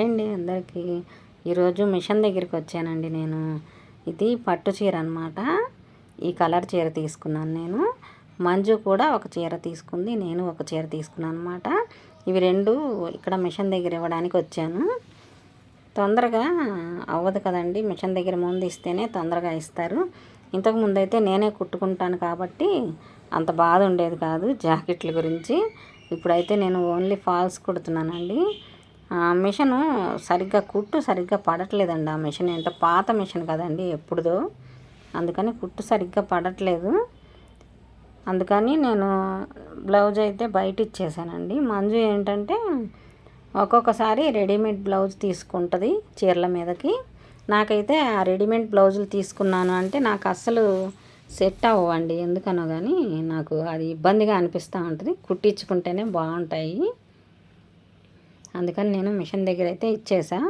Hi అండి అందరికీ. ఈరోజు మిషన్ దగ్గరికి వచ్చానండి నేను. ఇది పట్టు చీర అనమాట ఈ కలర్ చీర తీసుకున్నాను నేను. మంజు కూడా ఒక చీర తీసుకుంది. నేను ఒక చీర తీసుకున్నాను అనమాట ఇవి రెండు ఇక్కడ మిషన్ దగ్గర ఇవ్వడానికి వచ్చాను. తొందరగా అవ్వదు కదండి. మిషన్ దగ్గర ముందు ఇస్తేనే తొందరగా ఇస్తారు. ఇంతకు ముందు అయితే నేనే కుట్టుకుంటాను కాబట్టి అంత బాధ ఉండేది కాదు జాకెట్ల గురించి. ఇప్పుడైతే నేను ఓన్లీ ఫాల్స్ కుడుతున్నానండి. మిషను సరిగ్గా కుట్టు సరిగ్గా పడట్లేదండి ఆ మిషన్. ఏంటో పాత మిషన్ కదండి ఎప్పుడుదో. అందుకని కుట్టు సరిగ్గా పడట్లేదు. అందుకని నేను బ్లౌజ్ అయితే బయట ఇచ్చేసానండి మంజు ఏంటంటే ఒక్కొక్కసారి రెడీమేడ్ బ్లౌజ్ తీసుకుంటుంది చీరల మీదకి. నాకైతే ఆ రెడీమేడ్ బ్లౌజులు తీసుకున్నాను అంటే నాకు అస్సలు సెట్ అవ్వండి ఎందుకనో కానీ నాకు అది ఇబ్బందిగా అనిపిస్తూ ఉంటుంది. కుట్టించుకుంటేనే బాగుంటాయి. అందుకని నేను మిషన్ దగ్గర అయితే ఇచ్చేసా.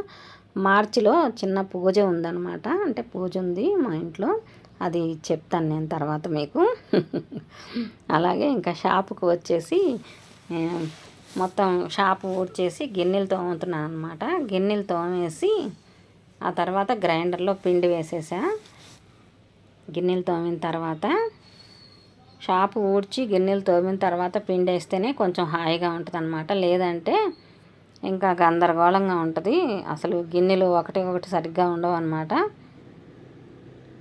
మార్చిలో చిన్న పూజ ఉందన్నమాట. అంటే పూజ ఉంది మా ఇంట్లో. అది చెప్తాను నేను తర్వాత మీకు. అలాగే ఇంకా షాపుకు వచ్చేసి మొత్తం షాపు ఊడ్చేసి గిన్నెలు తోముతున్నాను అనమాట గిన్నెలు తోమేసి ఆ తర్వాత గ్రైండర్లో పిండి వేసేసా. గిన్నెలు తోమిన తర్వాత షాపు ఊడ్చి గిన్నెలు తోమిన తర్వాత పిండి వేస్తేనే కొంచెం హాయిగా ఉంటుంది అనమాట లేదంటే ఇంకా గందరగోళంగా ఉంటుంది. అసలు గిన్నెలు ఒకటి ఒకటి సరిగ్గా ఉండవు అనమాట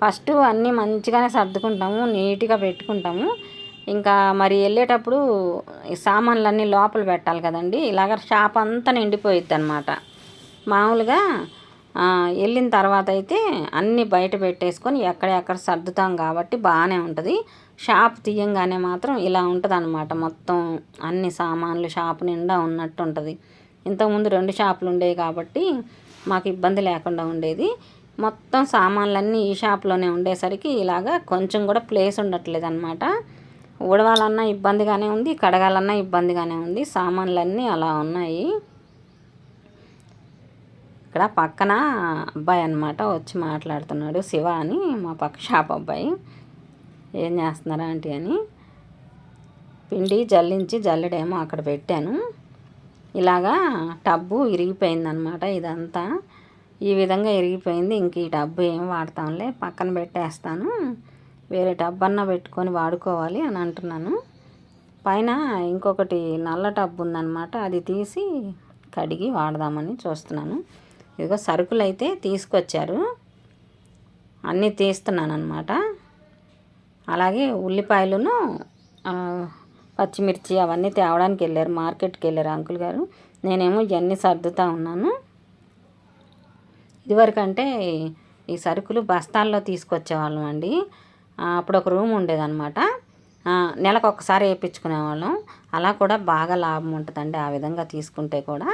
ఫస్ట్ అన్నీ మంచిగానే సర్దుకుంటాము నీట్గా పెట్టుకుంటాము. ఇంకా మరి వెళ్ళేటప్పుడు ఈ సామాన్లన్నీ లోపల పెట్టాలి కదండి. ఇలాగ షాప్ అంతా నిండిపోయిద్ది అనమాట మామూలుగా వెళ్ళిన తర్వాత అయితే అన్నీ బయట పెట్టేసుకొని ఎక్కడెక్కడ సర్దుతాం కాబట్టి బాగానే ఉంటుంది. షాప్ తీయంగానే మాత్రం ఇలా ఉంటుంది అనమాట మొత్తం. అన్ని సామాన్లు షాప్ నిండా ఉన్నట్టు ఉంటుంది ఇంతకుముందు రెండు షాపులు ఉండేవి కాబట్టి మాకు ఇబ్బంది లేకుండా ఉండేది. మొత్తం సామాన్లన్నీ ఈ షాప్లోనే ఉండేసరికి ఇలాగా కొంచెం కూడా ప్లేస్ ఉండట్లేదు అనమాట ఊడవాలన్నా ఇబ్బందిగానే ఉంది కడగాలన్నా ఇబ్బందిగానే ఉంది. సామాన్లన్నీ అలా ఉన్నాయి. ఇక్కడ పక్కన అబ్బాయి అనమాట వచ్చి మాట్లాడుతున్నాడు శివ అని మా పక్క షాప్ అబ్బాయి. ఏం చేస్తున్నారా ఆంటీ అని. పిండి జల్లించి జల్లెడేమో అక్కడ పెట్టాను. ఇలాగా టబ్బు ఇరిగిపోయిందనమాట ఇదంతా. ఈ విధంగా ఇరిగిపోయింది. ఇంక ఈ టబ్బు ఏం వాడతాంలే పక్కన పెట్టేస్తాను. వేరే టబ్ అన్న పెట్టుకొని వాడుకోవాలి అని అంటున్నాను. పైన ఇంకొకటి నల్ల టబ్బు ఉందన్నమాట అది తీసి కడిగి వాడదామని చూస్తున్నాను. ఇదిగో సరుకులు అయితే తీసుకొచ్చారు. అన్నీ తీస్తున్నాను అనమాట అలాగే ఉల్లిపాయలను పచ్చిమిర్చి అవన్నీ తేవడానికి వెళ్ళారు మార్కెట్కి వెళ్ళారు అంకుల్ గారు. నేనేమో ఇవన్నీ సర్దుతూ ఉన్నాను. ఇదివరకు అంటే ఈ సరుకులు బస్తాల్లో తీసుకొచ్చేవాళ్ళం అండి. అప్పుడు ఒక రూమ్ ఉండేదన్నమాట. నెలకు ఒకసారి వేయించుకునేవాళ్ళం. అలా కూడా బాగా లాభం ఉంటుందండి ఆ విధంగా తీసుకుంటే కూడా.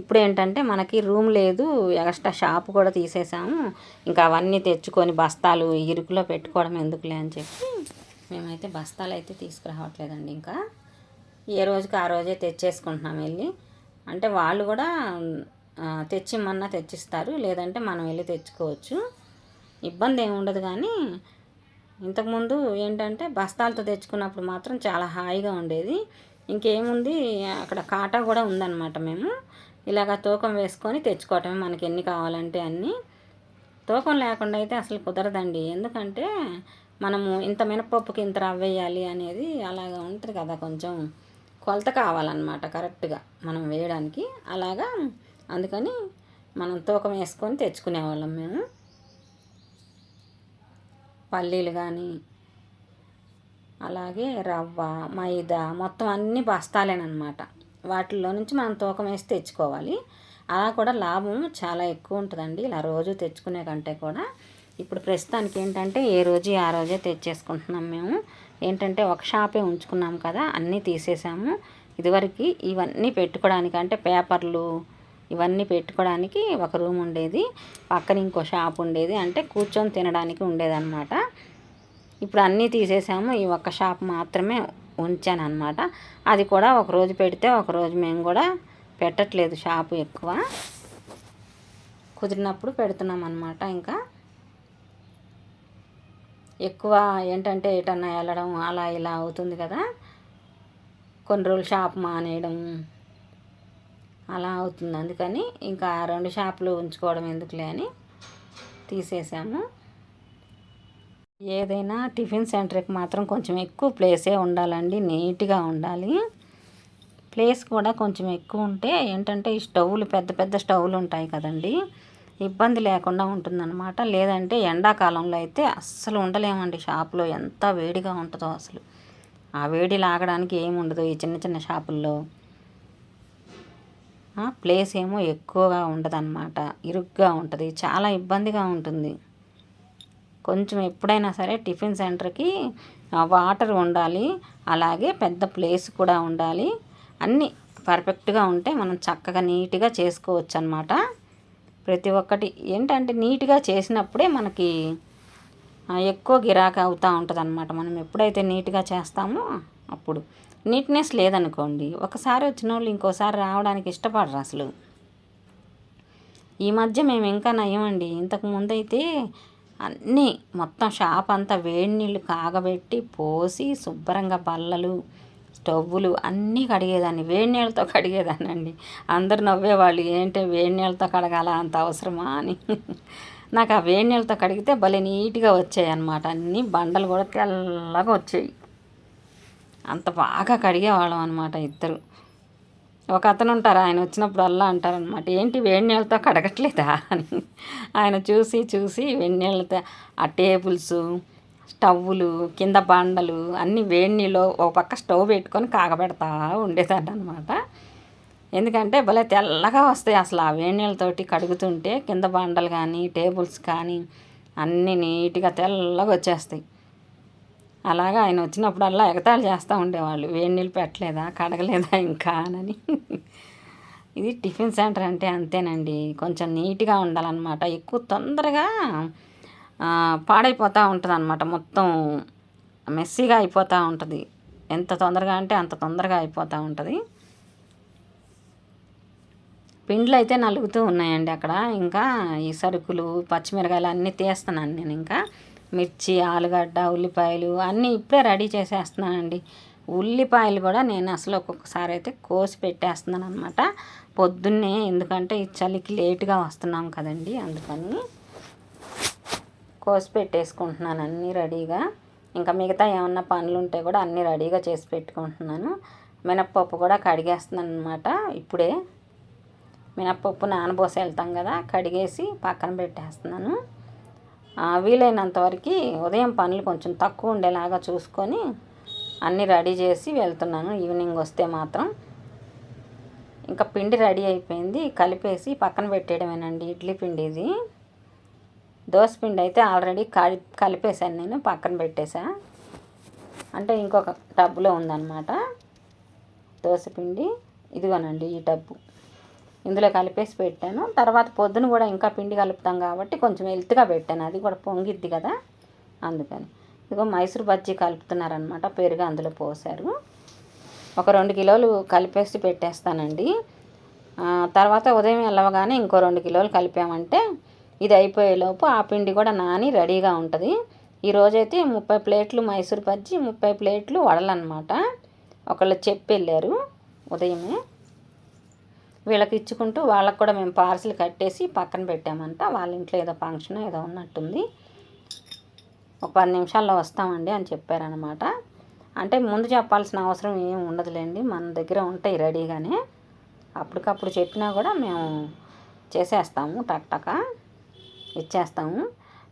ఇప్పుడు ఏంటంటే మనకి రూమ్ లేదు ఎక్స్ట్రా షాప్ కూడా తీసేసాము. ఇంకా అవన్నీ తెచ్చుకొని బస్తాలు ఇరుకులో పెట్టుకోవడం ఎందుకులే అని చెప్పి మేమైతే బస్తాలు అయితే తీసుకురావట్లేదండి ఇంకా. ఏ రోజుకి ఆ రోజే తెచ్చేసుకుంటున్నాం వెళ్ళి. అంటే వాళ్ళు కూడా తెచ్చిమన్నా తెచ్చిస్తారు. లేదంటే మనం వెళ్ళి తెచ్చుకోవచ్చు. ఇబ్బంది ఏమి ఉండదు కానీ ఇంతకుముందు ఏంటంటే బస్తాలతో తెచ్చుకున్నప్పుడు మాత్రం చాలా హాయిగా ఉండేది. ఇంకేముంది అక్కడ కాటా కూడా ఉందన్నమాట మేము. ఇలాగ తూకం వేసుకొని తెచ్చుకోవటమే మనకి ఎన్ని కావాలంటే అన్నీ. తూకం లేకుండా అయితే అసలు కుదరదండి. ఎందుకంటే మనము ఇంత మినపప్పుకి ఇంత రవ్వ వేయాలి అనేది అలాగా ఉంటుంది కదా కొంచెం కొలత కావాలన్నమాట కరెక్ట్గా మనం వేయడానికి. అలాగా అందుకని మనం తూకం వేసుకొని తెచ్చుకునేవాళ్ళం మేము. పల్లీలు కానీ అలాగే రవ్వ మైదా మొత్తం అన్ని బస్తాలేనమాట వాటిల్లో నుంచి మనం తూకం వేసి తెచ్చుకోవాలి. అలా కూడా లాభం చాలా ఎక్కువ ఉంటుందండి. ఇలా రోజు తెచ్చుకునే కంటే కూడా ఇప్పుడు ప్రస్తుతానికి ఏంటంటే ఏ రోజు ఆ రోజే తెచ్చేసుకుంటున్నాం మేము. ఏంటంటే ఒక షాపే ఉంచుకున్నాం కదా అన్నీ తీసేసాము. ఇదివరకు ఇవన్నీ పెట్టుకోవడానికి అంటే పేపర్లు ఇవన్నీ పెట్టుకోవడానికి ఒక రూమ్ ఉండేది. పక్కన ఇంకో షాప్ ఉండేది. అంటే కూర్చొని తినడానికి ఉండేదన్నమాట. ఇప్పుడు అన్నీ తీసేసాము. ఈ ఒక్క షాప్ మాత్రమే ఉంచాను అనమాట అది కూడా ఒకరోజు పెడితే ఒకరోజు మేము కూడా పెట్టట్లేదు షాపు ఎక్కువ. కుదిరినప్పుడు పెడుతున్నాం అనమాట ఇంకా. ఎక్కువ ఏంటంటే ఎటన్నా వెళ్ళడం అలా ఇలా అవుతుంది కదా. కొన్ని రోజులు షాప్ మానేయడం అలా అవుతుంది. అందుకని ఇంకా రెండు షాపులు ఉంచుకోవడం ఎందుకులే అని తీసేసాము. ఏదైనా టిఫిన్ సెంటర్కి మాత్రం కొంచెం ఎక్కువ ప్లేసే ఉండాలండి నీట్గా ఉండాలి. ప్లేస్ కూడా కొంచెం ఎక్కువ ఉంటే ఏంటంటే ఈ స్టవ్లు పెద్ద పెద్ద స్టవ్లు ఉంటాయి కదండీ. ఇబ్బంది లేకుండా ఉంటుందన్నమాట. లేదంటే ఎండాకాలంలో అయితే అస్సలు ఉండలేమండి షాపులో. ఎంత వేడిగా ఉంటుందో అసలు. ఆ వేడి లాగడానికి ఏమి ఉండదు ఈ చిన్న చిన్న షాపుల్లో. ప్లేస్ ఏమో ఎక్కువగా ఉండదన్నమాట. ఇరుగ్గా ఉంటుంది. చాలా ఇబ్బందిగా ఉంటుంది. కొంచెం ఎప్పుడైనా సరే టిఫిన్ సెంటర్కి వాటర్ ఉండాలి. అలాగే పెద్ద ప్లేస్ కూడా ఉండాలి. అన్నీ పర్ఫెక్ట్గా ఉంటే మనం చక్కగా నీట్గా చేసుకోవచ్చు అనమాట ప్రతి ఒక్కటి ఏంటంటే నీట్గా చేసినప్పుడే మనకి ఎక్కువ గిరాకీ అవుతూ ఉంటుంది అనమాట మనం ఎప్పుడైతే నీట్గా చేస్తామో అప్పుడు. నీట్నెస్ లేదనుకోండి ఒకసారి వచ్చిన వాళ్ళు ఇంకోసారి రావడానికి ఇష్టపడరు అసలు. ఈ మధ్య మేము ఇంకా నయమండి. ఇంతకు ముందైతే అన్నీ మొత్తం షాప్ అంతా వేడి నీళ్ళు కాగబెట్టి పోసి శుభ్రంగా బల్లలు స్టవ్వులు అన్నీ కడిగేదాన్ని వేడి నీళ్ళతో కడిగేదాన్ని అండి అందరు నవ్వేవాళ్ళు ఏంటి వేడి నీళ్ళతో కడగాల అంత అవసరమా? అని. నాకు ఆ వేడి నీళ్ళతో కడిగితే భలే నీట్గా వచ్చాయి అన్నమాట అన్ని బండలు కూడా తెల్లగా వచ్చాయి. అంత బాగా కడిగేవాళ్ళం అనమాట ఇద్దరు. ఒక అతను ఉంటారు ఆయన వచ్చినప్పుడు అల్లా అంటారనమాట ఏంటి వేడి నీళ్ళతో కడగట్లేదా? అని. ఆయన చూసి చూసి వేడి నీళ్ళతో ఆ టేబుల్స్ స్టవ్వులు కింద బండలు అన్నీ వేడి నీళ్ళు ఒక పక్క స్టవ్ పెట్టుకొని కాగబెడతా ఉండేదాన్ని అనమాట ఎందుకంటే భలే తెల్లగా వస్తాయి అసలు ఆ వేడి నీళ్ళతోటి కడుగుతుంటే. కింద బండలు కానీ టేబుల్స్ కానీ అన్నీ నీట్గా తెల్లగా వచ్చేస్తాయి. అలాగా ఆయన వచ్చినప్పుడల్లా ఎగతాళి చేస్తూ ఉండేవాళ్ళు. వేడి నీళ్ళు పెట్టలేదా కడగలేదా ఇంకా అని ఇది టిఫిన్ సెంటర్ అంటే అంతేనండి. కొంచెం నీట్గా ఉండాలన్నమాట. ఎక్కువ తొందరగా పాడైపోతూ ఉంటుంది అనమాట మొత్తం మెస్సీగా అయిపోతూ ఉంటుంది. ఎంత తొందరగా అంటే అంత తొందరగా అయిపోతూ ఉంటుంది. పిండ్లు అయితే నలుగుతూ ఉన్నాయండి అక్కడ. ఇంకా ఈ సరుకులు పచ్చిమిరకాయలు అన్నీ తీస్తున్నాను నేను ఇంకా. మిర్చి ఆలుగడ్డ ఉల్లిపాయలు అన్నీ ఇప్పుడే రెడీ చేసేస్తున్నానండి. ఉల్లిపాయలు కూడా నేను అసలు ఒక్కొక్కసారి అయితే కోసి పెట్టేస్తున్నాను అనమాట పొద్దున్నే ఎందుకంటే ఈ చలికి లేటుగా వస్తున్నాం కదండి అందుకని. కోసి పెట్టేసుకుంటున్నాను అన్నీ రెడీగా. ఇంకా మిగతా ఏమన్నా పనులు ఉంటే కూడా అన్నీ రెడీగా చేసి పెట్టుకుంటున్నాను. మినప్పప్పు కూడా కడిగేస్తున్నాను అనమాట ఇప్పుడే. మినప్పప్పు నానబోసి వెళ్తాం కదా కడిగేసి పక్కన పెట్టేస్తున్నాను. వీలైనంత వరకు ఉదయం పనులు కొంచెం తక్కువ ఉండేలాగా చూసుకొని అన్నీ రెడీ చేసి వెళ్తున్నాను. ఈవినింగ్ వస్తే మాత్రం. ఇంకా పిండి రెడీ అయిపోయింది. కలిపేసి పక్కన పెట్టేయడమేనండి. ఇడ్లీ పిండి ఇది. పిండి అయితే ఆల్రెడీ కలి కలిపేశాను నేను పక్కన పెట్టేశా. అంటే ఇంకొక టబ్బులో ఉందన్నమాట. పిండి ఇదిగోనండి ఈ టబ్బు. ఇందులో కలిపేసి పెట్టాను. తర్వాత పొద్దున కూడా ఇంకా పిండి కలుపుతాం కాబట్టి కొంచెం హెల్త్గా పెట్టాను. అది కూడా పొంగిద్ది కదా అందుకని. ఇదిగో మైసూర్ బజ్జీ కలుపుతున్నారనమాట పెరుగు అందులో పోసారు ఒక రెండు కిలోలు కలిపేసి పెట్టేస్తానండి. తర్వాత ఉదయం వెళ్ళవగానే ఇంకో రెండు కిలోలు కలిపామంటే ఇది అయిపోయేలోపు ఆ పిండి కూడా నాని రెడీగా ఉంటుంది. ఈరోజైతే ముప్పై ప్లేట్లు మైసూర్ బజ్జి ముప్పై ప్లేట్లు వడలన్నమాట. ఒకళ్ళు చెప్పి వెళ్ళారు ఉదయమే. వీళ్ళకి ఇచ్చుకుంటూ వాళ్ళకు కూడా మేము పార్సిల్ కట్టేసి పక్కన పెట్టామంట. వాళ్ళ ఇంట్లో ఏదో ఫంక్షన్ ఏదో ఉన్నట్టుంది. ఒక పది నిమిషాల్లో వస్తామండి అని చెప్పారనమాట అంటే ముందు చెప్పాల్సిన అవసరం ఏం ఉండదులేండి. మన దగ్గర ఉంటాయి రెడీగానే. అప్పటికప్పుడు చెప్పినా కూడా మేము చేసేస్తాము టక్ టక. ఇచ్చేస్తాము.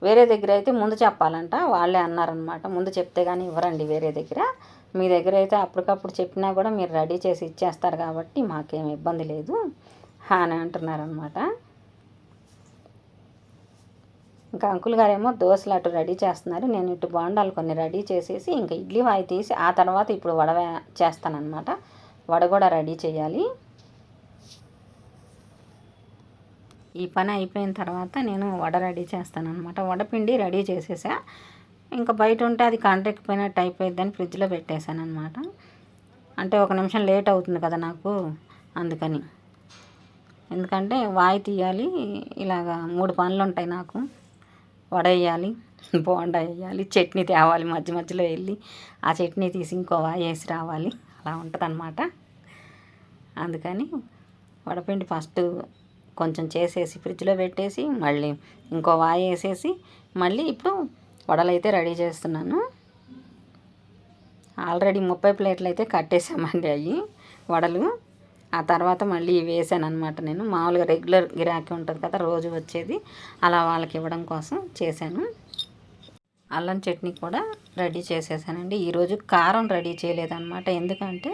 వేరే దగ్గర అయితే ముందు చెప్పాలంట. వాళ్ళే అన్నారనమాట. ముందు చెప్తే కానీ ఇవ్వరండి వేరే దగ్గర. మీ దగ్గర అయితే అప్పటికప్పుడు చెప్పినా కూడా మీరు రెడీ చేసి ఇచ్చేస్తారు కాబట్టి మాకేం ఇబ్బంది లేదు. అని అంటున్నారనమాట. ఇంకా అంకుల్ గారేమో దోశలు అటు రెడీ చేస్తున్నారు. నేను ఇటు బోండాలు కొన్ని రెడీ చేసేసి ఇంకా ఇడ్లీ వాయి తీసి ఆ తర్వాత ఇప్పుడు వడ చేస్తానన్నమాట వడ కూడా రెడీ చేయాలి. ఈ పని అయిపోయిన తర్వాత నేను వడ రెడీ చేస్తాను అనమాట వడపిండి రెడీ చేసేసా. ఇంకా బయట ఉంటే అది కంటెక్కిపోయినట్టు అయిపోయిద్దని ఫ్రిడ్జ్లో పెట్టేశాను అనమాట అంటే ఒక నిమిషం లేట్ అవుతుంది కదా నాకు అందుకని. ఎందుకంటే వాయి తీయాలి ఇలాగా మూడు పనులు ఉంటాయి నాకు. వడ వేయాలి బోండా వేయాలి చట్నీ తేవాలి మధ్య మధ్యలో వెళ్ళి ఆ చట్నీ తీసి ఇంకో వాయి వేసి రావాలి. అలా ఉంటుంది అనమాట అందుకని వడపిండి ఫస్ట్ కొంచెం చేసేసి ఫ్రిడ్జ్లో పెట్టేసి మళ్ళీ ఇంకో వాయి వేసేసి మళ్ళీ ఇప్పుడు వడలు అయితే రెడీ చేస్తున్నాను. ఆల్రెడీ ముప్పై ప్లేట్లు అయితే కట్టేసామండి అవి వడలు. ఆ తర్వాత మళ్ళీ వేసాను అనమాట నేను. మామూలుగా రెగ్యులర్ గిరాకీ ఉంటుంది కదా రోజు వచ్చేది. అలా వాళ్ళకి ఇవ్వడం కోసం చేశాను. అల్లం చట్నీ కూడా రెడీ చేసేసానండి. ఈరోజు కారం రెడీ చేయలేదన్నమాట. ఎందుకంటే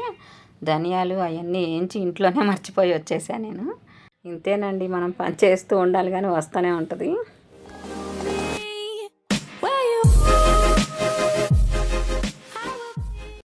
ధనియాలు అవన్నీ వేయించి ఇంట్లోనే మర్చిపోయి వచ్చేసాను నేను. ఇంతేనండి మనం పని చేస్తూ ఉండాలి కానీ వస్తూనే ఉంటుంది.